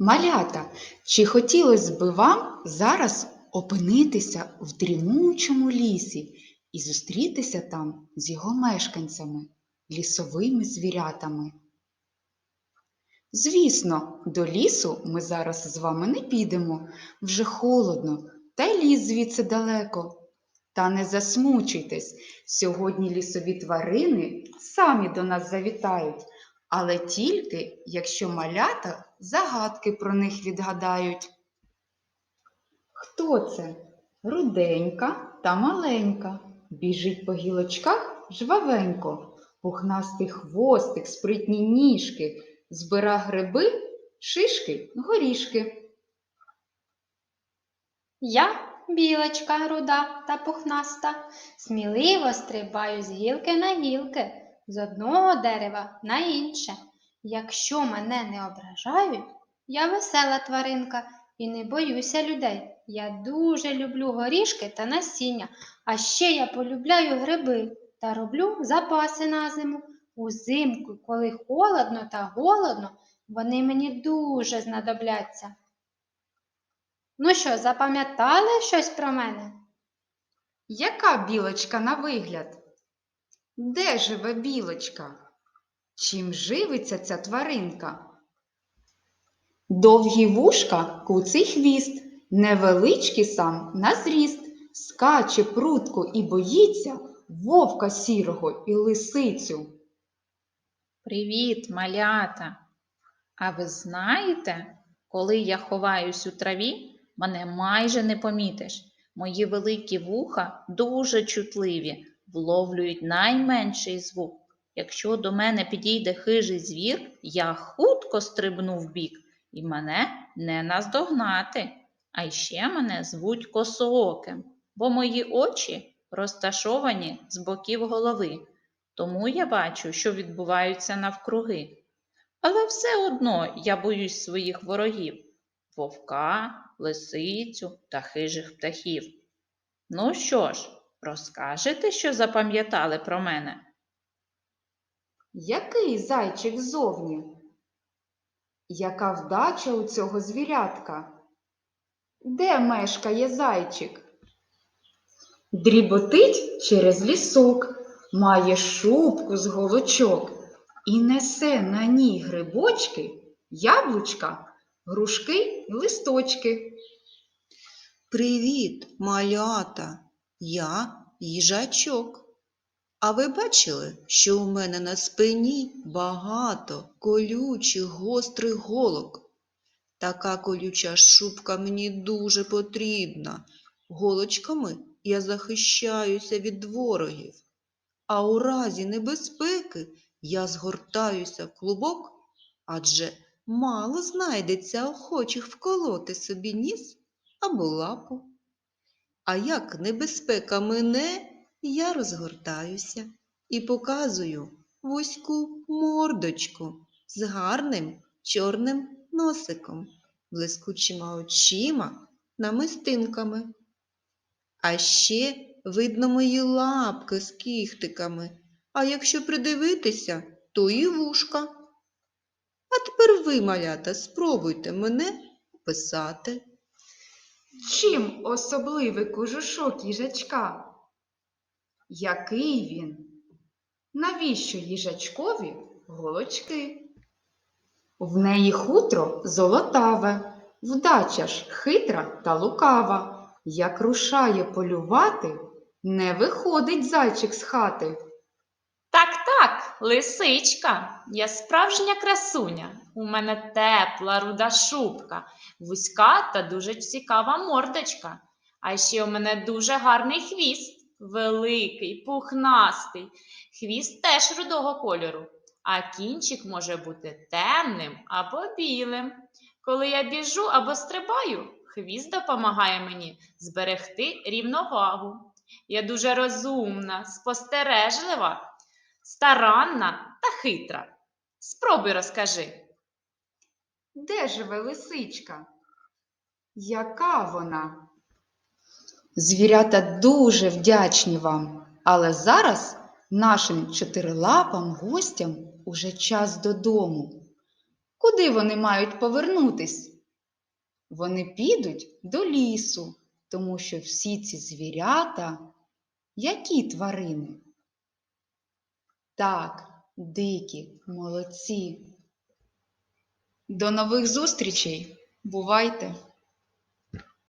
Малята, чи хотілося б вам зараз опинитися в дрімучому лісі і зустрітися там з його мешканцями, лісовими звірятами? Звісно, до лісу ми зараз з вами не підемо, вже холодно, та й ліс звідси далеко. Та не засмучуйтесь, сьогодні лісові тварини самі до нас завітають, але тільки якщо малята загадки про них відгадають. Хто це? Руденька та маленька, біжить по гілочках жвавенько, пухнастий хвостик, спритні ніжки, збира гриби, шишки, горішки. Я, білочка руда та пухнаста, сміливо стрибаю з гілки на гілки, з одного дерева на інше. Якщо мене не ображають, я весела тваринка і не боюся людей. Я дуже люблю горішки та насіння, а ще я полюбляю гриби та роблю запаси на зиму. Узимку, коли холодно та голодно, вони мені дуже знадобляться. Ну що, запам'ятали щось про мене? Яка білочка на вигляд? Де живе білочка? Чим живиться ця тваринка? Довгі вушка, куций хвіст, невеличкий сам на зріст, скаче прутко і боїться вовка сірого і лисицю. Привіт, малята! А ви знаєте, коли я ховаюсь у траві, мене майже не помітиш. Мої великі вуха дуже чутливі, вловлюють найменший звук. Якщо до мене підійде хижий звір, я хутко стрибну вбік, і мене не наздогнати. А ще мене звуть косооким, бо мої очі розташовані з боків голови. Тому я бачу, що відбуваються навкруги. Але все одно я боюсь своїх ворогів вовка, лисицю та хижих птахів. Ну що ж, розкажете, що запам'ятали про мене? Який зайчик зовні? Яка вдача у цього звірятка? Де мешкає зайчик? Дріботить через лісок, має шубку з голочок і несе на ній грибочки, яблучка, грушки й листочки. Привіт, малята! Я їжачок. А ви бачили, що у мене на спині багато колючих гострих голок? Така колюча шубка мені дуже потрібна. Голочками я захищаюся від ворогів. А у разі небезпеки я згортаюся в клубок, адже мало знайдеться охочих вколоти собі ніс або лапу. А як небезпека мине, я розгортаюся і показую вузьку мордочку з гарним чорним носиком, блискучими очима, намистинками. А ще видно мої лапки з кіхтиками, а якщо придивитися, то і вушка. А тепер ви, малята, спробуйте мене описати. Чим особливий кожушок їжачка? Який він? Навіщо їжачкові голочки? В неї хутро золотаве, вдача ж хитра та лукава. Як рушає полювати, не виходить зайчик з хати. Так, так, лисичка, я справжня красуня. У мене тепла руда шубка, вузька та дуже цікава мордочка. А ще у мене дуже гарний хвіст, великий, пухнастий. Хвіст теж рудого кольору, а кінчик може бути темним або білим. Коли я біжу або стрибаю, хвіст допомагає мені зберегти рівновагу. Я дуже розумна, спостережлива старанна та хитра. Спробуй розкажи. Де живе лисичка? Яка вона? Звірята дуже вдячні вам, але зараз нашим чотирилапам гостям уже час додому. Куди вони мають повернутись? Вони підуть до лісу, тому що всі ці звірята які тварини? Так, дикі, молодці. До нових зустрічей. Бувайте!